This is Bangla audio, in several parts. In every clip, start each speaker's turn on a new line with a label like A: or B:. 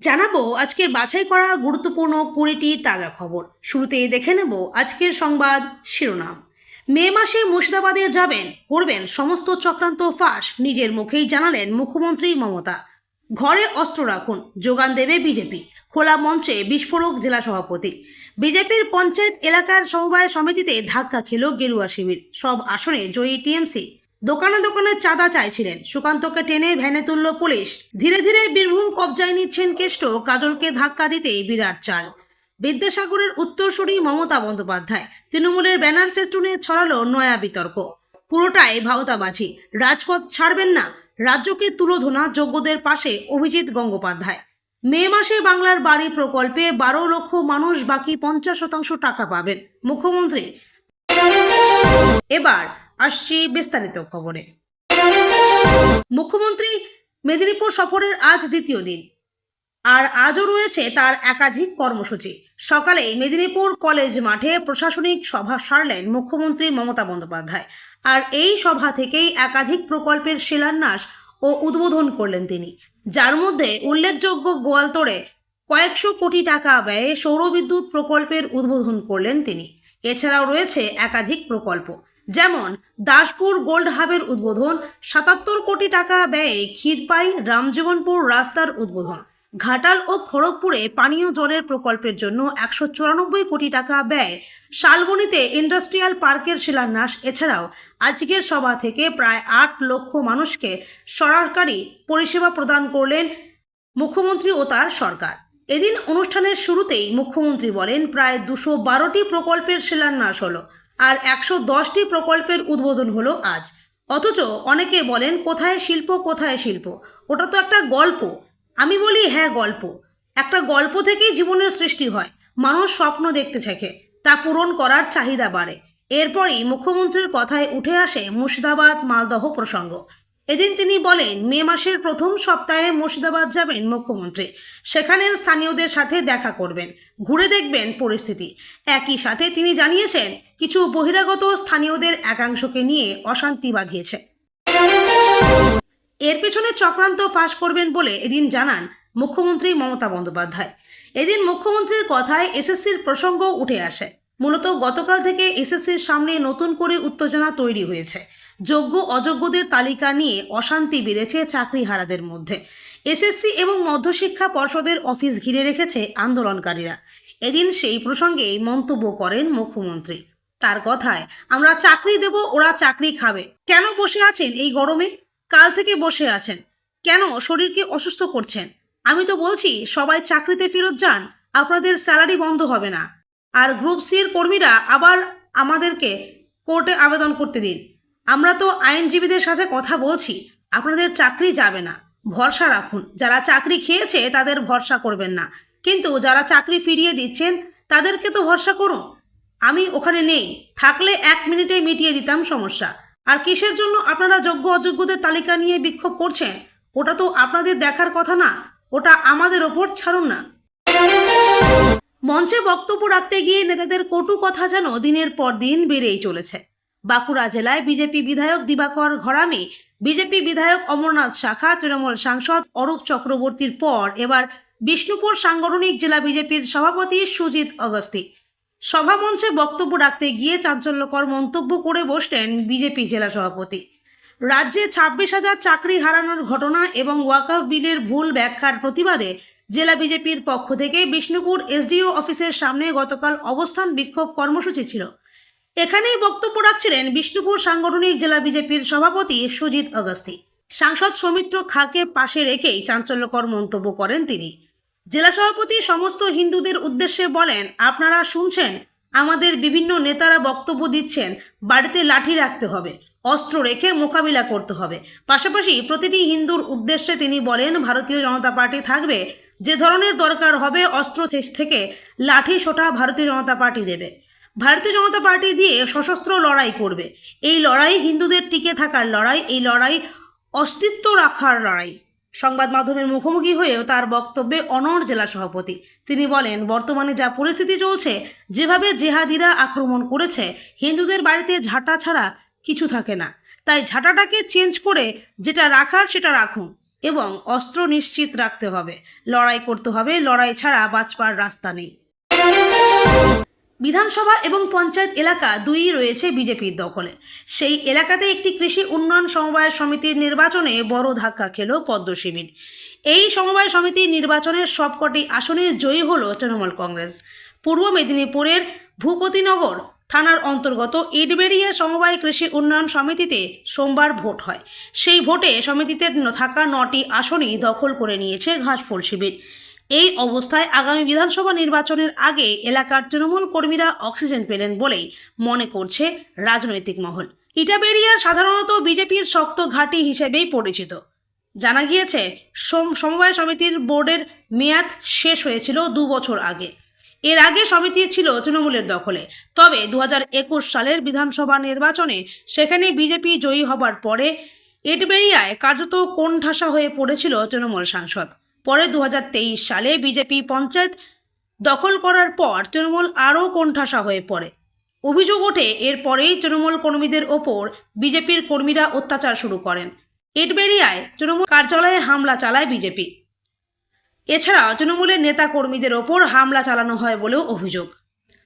A: জানাব আজকের বাছাই করা গুরুত্বপূর্ণ কুড়িটি তাজা খবর। শুরুতেই দেখে নেব আজকের সংবাদ শিরোনাম। মে মাসে মুর্শিদাবাদে যাবেন, করবেন সমস্ত চক্রান্ত ফাঁস, নিজের মুখেই জানালেন মুখ্যমন্ত্রী মমতা। ঘরে অস্ত্র রাখুন, যোগান দেবে বিজেপি। খোলা মঞ্চে বিস্ফোরক জেলা সভাপতি। বিজেপির পঞ্চায়েত এলাকার সমবায় সমিতিতে ধাক্কা খেল গেরুয়া শিবির। সব আসনে জয়ী টিএমসি। দোকানে দোকানে চাঁদা চাইছিলেন। সুকান্তকে টেনে ভ্যানে তুলল পুলিশ। ধীরে ধীরে বীরভূম কবজায় নিচ্ছেন কেষ্ট। কাজলকে ধাক্কা দিতেই বিরাট চাল। বিদ্যাসাগরের উত্তরসূরি মমতা বন্দ্যোপাধ্যায়। তৃণমূলের ব্যানার ফেস্টুনে ছড়ালো নয়া বিতর্ক। পুরোটাই ভাওতাবাজি। রাজপথ ছাড়বেন না। রাজ্যকে তুলোধনা যোগ্যদের পাশে অভিজিৎ গঙ্গোপাধ্যায়। মে মাসে বাংলার বাড়ি প্রকল্পে বারো লক্ষ মানুষ বাকি পঞ্চাশ শতাংশ টাকা পাবেন। মুখ্যমন্ত্রী। এবার আসছি বিস্তারিত খবরে। মুখ্যমন্ত্রী মেদিনীপুর সফরের আজ দ্বিতীয় দিন। আর আজও রয়েছে তার একাধিক কর্মসূচি। সকালে মেদিনীপুর কলেজ মাঠে প্রশাসনিক সভা সারলেন মুখ্যমন্ত্রী মমতা বন্দ্যোপাধ্যায়। আর এই সভা থেকেই একাধিক প্রকল্পের শিলান্যাস ও উদ্বোধন করলেন তিনি। যার মধ্যে উল্লেখযোগ্য গোয়ালতোড়ে কয়েকশো কোটি টাকা ব্যয়ে সৌরবিদ্যুৎ প্রকল্পের উদ্বোধন করলেন তিনি। এছাড়াও রয়েছে একাধিক প্রকল্প। যেমন দাসপুর গোল্ড হাবের উদ্বোধন। সাতাত্তর কোটি টাকা ব্যয়ে ক্ষীরপাই রামজীবনপুর রাস্তার উদ্বোধন। ঘাটাল ও খড়গপুরে পানীয় জলের প্রকল্পের জন্য একশো চুরানব্বই কোটি টাকা ব্যয় শালবনীতে ইন্ডাস্ট্রিয়াল পার্কের শিলান্যাস। এছাড়াও আজকের সভা থেকে প্রায় আট লক্ষ মানুষকে সরকারি পরিষেবা প্রদান করলেন মুখ্যমন্ত্রী ও তার সরকার। এদিন অনুষ্ঠানের শুরুতেই মুখ্যমন্ত্রী বলেন, প্রায় দুশো বারোটি প্রকল্পের শিলান্যাস হলো। আর একশো দশটি প্রকল্পের উদ্বোধন হলো আজ। অথচ অনেকে বলেন, কোথায় শিল্প কোথায় শিল্প? ওটা তো একটা গল্প। আমি বলি হ্যাঁ গল্প। একটা গল্প থেকেই জীবনের সৃষ্টি হয়। মানুষ স্বপ্ন দেখতে থাকে তা পূরণ করার চাহিদা বাড়ে। এরপরই মুখ্যমন্ত্রীর কথায় উঠে আসে মুর্শিদাবাদ মালদহ প্রসঙ্গ। এদিন তিনি বলেন, মে মাসের প্রথম সপ্তাহে মুর্শিদাবাদ যাবেন মুখ্যমন্ত্রী। সেখানের স্থানীয়দের সাথে দেখা করবেন, ঘুরে দেখবেন পরিস্থিতি। একই সাথে তিনি জানিয়েছেন, কিছু বহিরাগত স্থানীয়দের একাংশকে নিয়ে অশান্তি বাঁধিয়েছে। এর পেছনে চক্রান্ত ফাঁস করবেন বলে এদিন জানান মুখ্যমন্ত্রী মমতা বন্দ্যোপাধ্যায়। এদিন মুখ্যমন্ত্রীর কথায় এসএসসির প্রসঙ্গ উঠে আসে। মূলত গতকাল থেকে এসএসসির সামনে নতুন করে উত্তেজনা তৈরি হয়েছে। যোগ্য, অযোগ্যদের তালিকা নিয়ে অশান্তি বেড়েছে চাকরিহারাদের মধ্যে। এসএসসি এবং মধ্যশিক্ষা পর্ষদের অফিস ঘিরে রেখেছে আন্দোলনকারীরা। এদিন সেই প্রসঙ্গে মন্তব্য করেন মুখ্যমন্ত্রী। তার কথায়, আমরা চাকরি দেব, ওরা চাকরি খাবে। কেন বসে আছেন এই গরমে? কাল থেকে বসে আছেন। কেন শরীরকে অসুস্থ করছেন? আমি তো বলছি, সবাই চাকরিতে ফেরত যান। আপনাদের স্যালারি বন্ধ হবে না। আর গ্রুপ সির কর্মীরা আবার আমাদেরকে কোর্টে আবেদন করতে দিন। আমরা তো আইনজীবীদের সাথে কথা বলছি, আপনাদের চাকরি যাবে না। ভরসা রাখুন, যারা চাকরি খেয়েছে তাদের ভরসা করবেন না। কিন্তু যারা চাকরি ফিরিয়ে দিচ্ছেন, তাদেরকে তো ভরসা করুন। আমি ওখানে নেই, থাকলে এক মিনিটে মিটিয়ে দিতাম সমস্যা। আর কিসের জন্য আপনারা যোগ্য অযোগ্যদের তালিকা নিয়ে বিক্ষোভ করছেন? ওটা তো আপনাদের দেখার কথা না, ওটা আমাদের ওপর ছাড়ুন না। মঞ্চে বক্তব্য রাখতে গিয়ে নেতাদের কটু কথা যেন দিনের পর দিন বেড়েই চলেছে। বাঁকুড়া জেলায় বিজেপি বিধায়ক দিবাকর ঘরামি, বিজেপি বিধায়ক অমরনাথ শাখা, তৃণমূল সাংসদ অরূপ চক্রবর্তীর পর এবার বিষ্ণুপুর সাংগঠনিক জেলা বিজেপির সভাপতি সুজিত অগস্তি। সভামঞ্চে বক্তব্য রাখতে গিয়ে চাঞ্চল্যকর মন্তব্য করে বসলেন বিজেপি জেলা সভাপতি। রাজ্যে ছাব্বিশ হাজার চাকরি হারানোর ঘটনা এবং ওয়াকফ বিলের ভুল ব্যাখ্যার প্রতিবাদে জেলা বিজেপির পক্ষ থেকে বিষ্ণুপুর এসডিও অফিসের সামনে গতকাল অবস্থান বিক্ষোভ কর্মসূচি ছিল। এখানেই বক্তব্য রাখছিলেন বিষ্ণুপুর সাংগঠনিক জেলা বিজেপির সভাপতি সুজিত অগস্তি। সাংসদ সৌমিত্র খাকে পাশে রেখেই চাঞ্চল্যকর মন্তব্য করেন তিনি। জেলা সভাপতি সমস্ত হিন্দুদের উদ্দেশ্যে বলেন, আপনারা শুনছেন, আমাদের বিভিন্ন নেতারা বক্তব্য দিচ্ছেন, বাড়িতে লাঠি রাখতে হবে, অস্ত্র রেখে মোকাবিলা করতে হবে। পাশাপাশি প্রতিটি হিন্দুর উদ্দেশ্যে তিনি বলেন, ভারতীয় জনতা পার্টি থাকবে যে ধরনের দরকার হবে অস্ত্র থেকে লাঠি সোটা ভারতীয় জনতা পার্টি দেবে। ভারতীয় জনতা পার্টি দিয়ে সশস্ত্র লড়াই করবে। এই লড়াই হিন্দুদের টিকে থাকার লড়াই, এই লড়াই অস্তিত্ব রাখার লড়াই। সংবাদ মাধ্যমের মুখোমুখি হয়েও তার বক্তব্যে অনড় জেলা সভাপতি। তিনি বলেন, বর্তমানে যা পরিস্থিতি চলছে, যেভাবে জেহাদিরা আক্রমণ করেছে, হিন্দুদের বাড়িতে ঝাঁটা ছাড়া কিছু থাকে না। তাই ঝাঁটাটাকে চেঞ্জ করে যেটা রাখার সেটা রাখুন। এবং অস্ত্র নিশ্চিত রাখতে হবে। লড়াই করতে হবে, লড়াই ছাড়া বাঁচবার রাস্তা নেই। বিধানসভা এবং পঞ্চায়েত এলাকা দুই রয়েছে বিজেপির দখলে। সেই এলাকাতে একটি কৃষি উন্নয়ন সমবায় সমিতির নির্বাচনে বড় ধাক্কা খেল পদ্ম শিবির। এই সমবায় সমিতির নির্বাচনের সবকটি আসনে জয়ী হল তৃণমূল কংগ্রেস। পূর্ব মেদিনীপুরের ভূপতিনগর থানার অন্তর্গত ইটবেড়িয়া সমবায় কৃষি উন্নয়ন সমিতিতে সোমবার ভোট হয়। সেই ভোটে সমিতিতে থাকা নটি আসনই দখল করে নিয়েছে ঘাসফুল শিবির। এই অবস্থায় আগামী বিধানসভা নির্বাচনের আগে এলাকার তৃণমূল কর্মীরা অক্সিজেন পেলেন বলেই মনে করছে রাজনৈতিক মহল। ইটাবেরিয়ার সাধারণত বিজেপির শক্ত ঘাঁটি হিসেবেই পরিচিত। জানা গিয়েছে, সোম- সমবায় সমিতির বোর্ডের মেয়াদ শেষ হয়েছিল দু বছর আগে। এর আগে সমিতি ছিল তৃণমূলের দখলে। তবে দু হাজার একুশ সালের বিধানসভা নির্বাচনে সেখানে বিজেপি জয়ী হবার পরে এটবেরিয়ায় কার্যত কোণঠাসা হয়ে পড়েছিল তৃণমূল সাংসদ। পরে দু হাজার তেইশ সালে বিজেপি পঞ্চায়েত দখল করার পর তৃণমূল আরও কোণঠাসা হয়ে পড়ে। অভিযোগ ওঠে এরপরেই তৃণমূল কর্মীদের ওপর বিজেপির কর্মীরা অত্যাচার শুরু করেন। এটবেরিয়ায় তৃণমূল কার্যালয়ে হামলা চালায় বিজেপি। এছাড়াও তৃণমূলের নেতা কর্মীদের ওপর হামলা চালানো হয় বলেও অভিযোগ।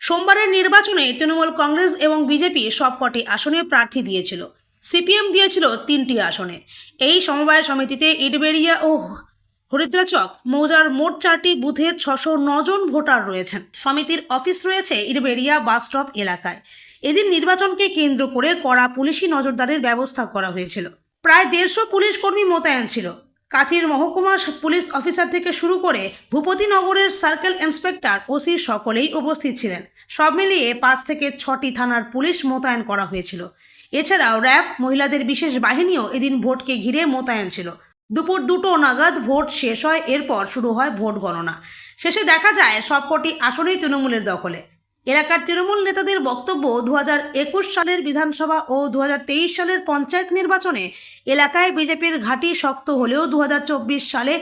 A: সোমবারের নির্বাচনে তৃণমূল কংগ্রেস এবং বিজেপি সবকটি আসনে প্রার্থী দিয়েছিল। সিপিএম দিয়েছিল তিনটি আসনে। এই সমবায় সমিতিতে ইটবেরিয়া ও হরিদ্রাচক মৌজার মোট চারটি বুথের ছশো জন ভোটার রয়েছেন। সমিতির অফিস রয়েছে ইটবেরিয়া বাসস্টপ এলাকায়। এদিন নির্বাচনকে কেন্দ্র করে কড়া পুলিশি নজরদারির ব্যবস্থা করা হয়েছিল। প্রায় দেড়শো পুলিশ কর্মী মোতায়েন ছিল। কাথির মহকুমা পুলিশ অফিসার থেকে শুরু করে ভূপতিনগরের সার্কেল ইন্সপেক্টর ওসি সকলেই উপস্থিত ছিলেন। সব মিলিয়ে পাঁচ থেকে ছটি থানার পুলিশ মোতায়েন করা হয়েছিল। এছাড়াও র্যাফ মহিলাদের বিশেষ বাহিনীও এদিন ভোটকে ঘিরে মোতায়েন ছিল। দুপুর দুটো নাগাদ ভোট শেষ হয়, এরপর শুরু হয় ভোট গণনা। শেষে দেখা যায় সবকটি আসনেই তৃণমূলের দখলে। এলাকার তৃণমূল নেতাদের বক্তব্য দু সালের বিধানসভা ও দু হাজার তেইশ সালের পঞ্চায়েত নির্বাচনে এলাকায় বিজেপির ঘাঁটি শক্ত হলেও দু হাজার চব্বিশ সালে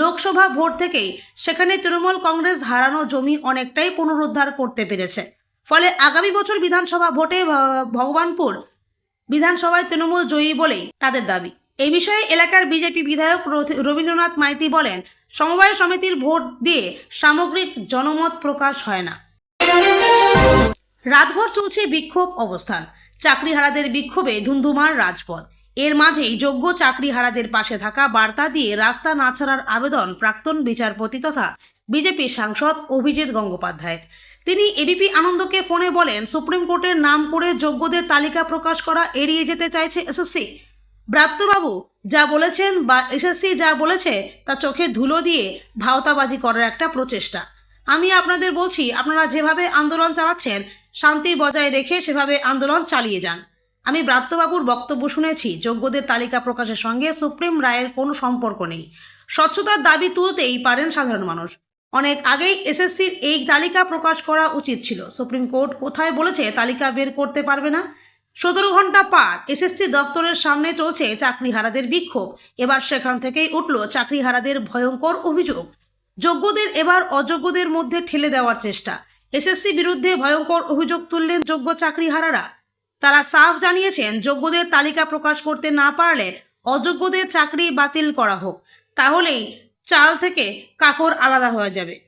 A: লোকসভা ভোট থেকেই সেখানে তৃণমূল কংগ্রেস হারানো জমি অনেকটাই পুনরুদ্ধার করতে পেরেছে। ফলে আগামী বছর বিধানসভা ভোটে ভগবানপুর বিধানসভায় তৃণমূল জয়ী বলেই তাদের দাবি। এই বিষয়ে এলাকার বিজেপি বিধায়ক রবীন্দ্রনাথ মাইতি বলেন, সমবায় সমিতির ভোট দিয়ে সামগ্রিক জনমত প্রকাশ হয় না। রাতভর চলছে বিক্ষোভ অবস্থান। চাকরিহারাদের বিক্ষোভে ধুন্ধুমার রাজপথ। এর মাঝেই যোগ্য চাকরিহারাদের পাশে থাকা বার্তা দিয়ে রাস্তা না ছাড়ার আবেদন প্রাক্তন বিচারপতি তথা বিজেপি সাংসদ অভিজিৎ গঙ্গোপাধ্যায়ের। তিনি এবিপি আনন্দকে ফোনে বলেন, সুপ্রিম কোর্টের নাম করে যোগ্যদের তালিকা প্রকাশ করা এড়িয়ে যেতে চাইছে এসএসসি। ব্রাত্যবাবু যা বলেছেন বা এসএসসি যা বলেছে তা চোখে ধুলো দিয়ে ভাওতাবাজি করার একটা প্রচেষ্টা। আমি আপনাদের বলছি, আপনারা যেভাবে আন্দোলন চালাচ্ছেন, শান্তি বজায় রেখে সেভাবে আন্দোলন চালিয়ে যান। আমি ব্রাত্যবাবুর বক্তব্য শুনেছি, যোগ্যদের তালিকা প্রকাশের সঙ্গে সুপ্রিম রায়ের কোনো সম্পর্ক নেই। স্বচ্ছতার দাবি তুলতেই পারেন সাধারণ মানুষ। অনেক আগেই এসএসসির এই তালিকা প্রকাশ করা উচিত ছিল। সুপ্রিম কোর্ট কোথায় বলেছে, তালিকা বের করতে পারবে না? সতেরো ঘণ্টা পার, এসএসসি দপ্তরের সামনে চলছে চাকরিহারাদের বিক্ষোভ। এবার সেখান থেকেই উঠল চাকরিহারাদের ভয়ঙ্কর অভিযোগ। যোগ্যদের এবার অযোগ্যদের মধ্যে ঠেলে দেওয়ার চেষ্টা। এসএসসি বিরুদ্ধে ভয়ঙ্কর অভিযোগ তুললেন যোগ্য চাকরিহারারা। তারা সাফ জানিয়েছেন, যোগ্যদের তালিকা প্রকাশ করতে না পারলে অযোগ্যদের চাকরি বাতিল করা হোক। তাহলেই চাল থেকে কাকর আলাদা হয়ে যাবে।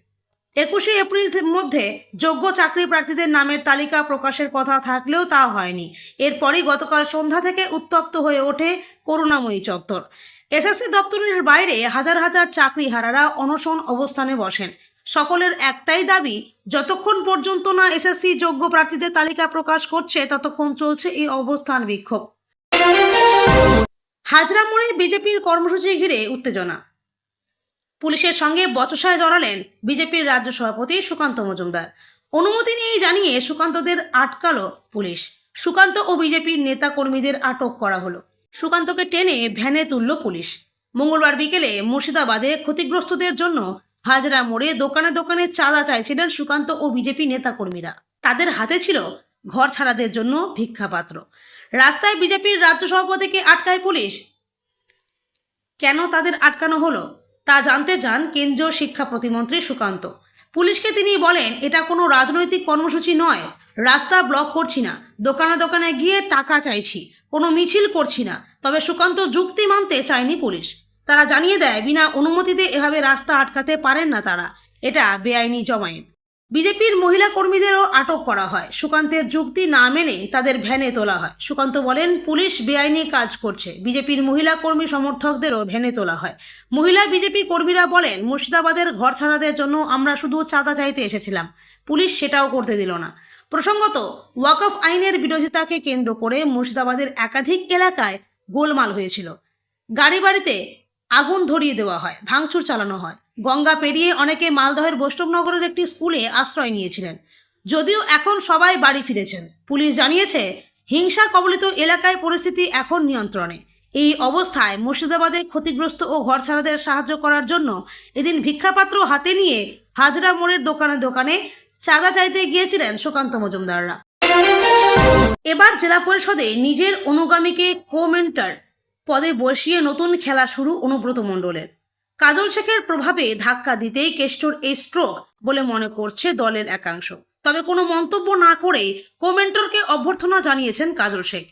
A: একুশে এপ্রিল মধ্যে যোগ্য চাকরি প্রার্থীদের নামের তালিকা প্রকাশের কথা থাকলেও তা হয়নি। এরপরই গতকাল সন্ধ্যা থেকে উত্তপ্ত হয়ে ওঠে করুণাময়ী চত্বর। এসএসসি দপ্তরের বাইরে হাজার হাজার চাকরিহারারা অনশন অবস্থানে বসেন। সকলের একটাই দাবি, যতক্ষণ পর্যন্ত না এসএসসি যোগ্য প্রার্থীদের তালিকা প্রকাশ করছে, ততক্ষণ চলছে এই অবস্থান বিক্ষোভ। হাজরা মোড়ে বিজেপির কর্মসূচি ঘিরে উত্তেজনা। পুলিশের সঙ্গে বচসায় জড়ালেন বিজেপির রাজ্য সভাপতি সুকান্ত মজুমদার। অনুমতি নিয়ে জানিয়ে সুকান্তদের আটকালো পুলিশ। সুকান্ত ও বিজেপির নেতা কর্মীদের আটক করা হলো। সুকান্তকে টেনে ভ্যানে তুলল পুলিশ। মঙ্গলবার বিকেলে মুর্শিদাবাদে ক্ষতিগ্রস্তদের জন্য হাজরা মোড়ে দোকানে দোকানে চাঁদা চাইছিলেন সুকান্ত ও বিজেপি নেতাকর্মীরা। তাদের হাতে ছিল ঘর ছাড়াদের জন্য ভিক্ষাপাত্র। রাস্তায় বিজেপির রাজ্য সভাপতিকে আটকায় পুলিশ। কেন তাদের আটকানো হলো? তা জানতে চান কেন্দ্রীয় শিক্ষা প্রতিমন্ত্রী সুকান্ত। পুলিশকে তিনি বলেন, এটা কোনো রাজনৈতিক কর্মসূচি নয়। রাস্তা ব্লক করছি না। দোকানে দোকানে গিয়ে টাকা চাইছি। কোনো মিছিল করছি না, তবে সুকান্ত যুক্তি মানতে চায়নি পুলিশ। তারা জানিয়ে দেয়, বিনা অনুমতিতে এভাবে রাস্তা আটকাতে পারেন না তারা। এটা বেআইনি জমায়েত। বিজেপির মহিলা কর্মীদেরও আটক করা হয়। সুকান্তের যুক্তি না মেনে তাদের ভ্যানে তোলা হয়। সুকান্ত বলেন, পুলিশ বেআইনি কাজ করছে। বিজেপির মহিলা কর্মী সমর্থকদেরও ভ্যানে তোলা হয়। মহিলা বিজেপি কর্মীরা বলেন, মুর্শিদাবাদের ঘর ছাড়াদের জন্য আমরা শুধু চাঁদা চাইতে এসেছিলাম। পুলিশ সেটাও করতে দিল না। প্রসঙ্গত, ওয়াকফ আইনের বিরোধিতাকে কেন্দ্র করে মুর্শিদাবাদের একাধিক এলাকায় গোলমাল হয়েছিল। গাড়ি বাড়িতে আগুন ধরিয়ে দেওয়া হয়, ভাঙচুর চালানো হয়। গঙ্গা পেরিয়ে অনেকে মালদহের বৈষ্ণবনগরের একটি স্কুলে আশ্রয় নিয়েছিলেন। যদিও এখন সবাই বাড়ি ফিরেছেন। পুলিশ জানিয়েছে, হিংসা কবলিত এলাকায় পরিস্থিতি এখন নিয়ন্ত্রণে। এই অবস্থায় মুর্শিদাবাদে ক্ষতিগ্রস্ত ও ঘরছাড়াদের সাহায্য করার জন্য এদিন ভিক্ষাপাত্র হাতে নিয়ে হাজরা মোড়ের দোকানে দোকানে চাঁদা চাইতে গিয়েছিলেন সুকান্ত মজুমদাররা। এবার জেলা পরিষদে নিজের অনুগামীকে কোমেন্টার পদে বসিয়ে নতুন খেলা শুরু অনুব্রত মণ্ডলের। কাজল শেখের প্রভাবে ধাক্কা দিতেই কেষ্টর এই স্ট্রোক বলে মনে করছে দলের একাংশ। তবে কোনো মন্তব্য না করে কোমেন্টরকে অভ্যর্থনা জানিয়েছেন কাজল শেখ।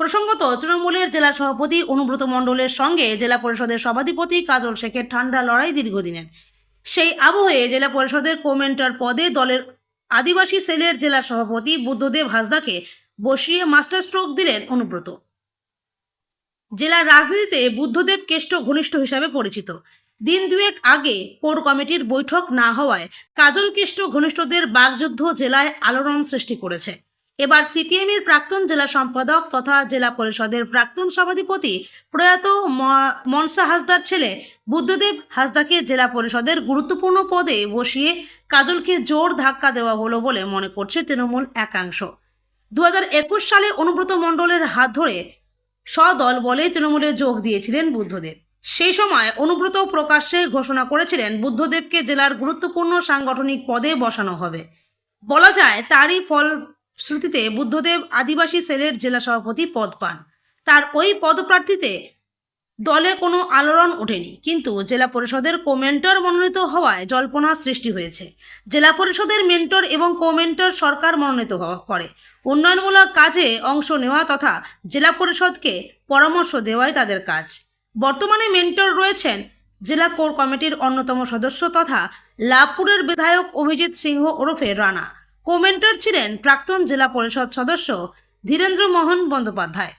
A: প্রসঙ্গত তৃণমূলের জেলা সভাপতি অনুব্রত মণ্ডলের সঙ্গে জেলা পরিষদের সভাধিপতি কাজল শেখের ঠান্ডা লড়াই দীর্ঘদিনের। সেই আবহে জেলা পরিষদের কোমেন্টার পদে দলের আদিবাসী সেলের জেলা সভাপতি বুদ্ধদেব হাসদাকে বসিয়ে মাস্টার স্ট্রোক দিলেন অনুব্রত। জেলার রাজনীতিতে বুদ্ধদেব কেষ্ট ঘনিষ্ঠ হিসাবে পরিচিত। দিন দুয়েক আগে কোর কমিটির বৈঠক না হওয়ায় কাজল কেষ্ট ঘনিষ্ঠদের বাগযুদ্ধ জেলায় আলোড়ন সৃষ্টি করেছে। এবার সিপিএমের প্রাক্তন জেলা সম্পাদক তথা জেলা পরিষদের প্রাক্তন সভাধিপতি প্রয়াত মনসা হাসদার ছেলে বুদ্ধদেব হাসদাকে জেলা পরিষদের গুরুত্বপূর্ণ পদে বসিয়ে কাজলকে জোর ধাক্কা দেওয়া হলো বলে মনে করছে তৃণমূল একাংশ। দু হাজার একুশ সালে অনুব্রত মণ্ডলের হাত ধরে স্বদল বলে তৃণমূলে যোগ দিয়েছিলেন বুদ্ধদেব। সেই সময় অনুব্রত প্রকাশ্যে ঘোষণা করেছিলেন, বুদ্ধদেবকে জেলার গুরুত্বপূর্ণ সাংগঠনিক পদে বসানো হবে। বলা যায়, তারই ফলশ্রুতিতে বুদ্ধদেব আদিবাসী সেলের জেলা সভাপতি পদ পান। তার ওই পদপ্রার্থীতে দলে কোনো আলোড়ন ওঠেনি, কিন্তু জেলা পরিষদের কোমেন্টর মনোনীত হওয়ায় জল্পনা সৃষ্টি হয়েছে। জেলা পরিষদের মেন্টর এবং কোমেন্টর সরকার মনোনীত করে। উন্নয়নমূলক কাজে অংশ নেওয়া তথা জেলা পরিষদকে পরামর্শ দেওয়াই তাদের কাজ। বর্তমানে মেন্টর রয়েছেন জেলা কোর কমিটির অন্যতম সদস্য তথা লাভপুরের বিধায়ক অভিজিৎ সিংহ ওরফে রানা। কোমেন্টর ছিলেন প্রাক্তন জেলা পরিষদ সদস্য ধীরেন্দ্র মোহন বন্দ্যোপাধ্যায়।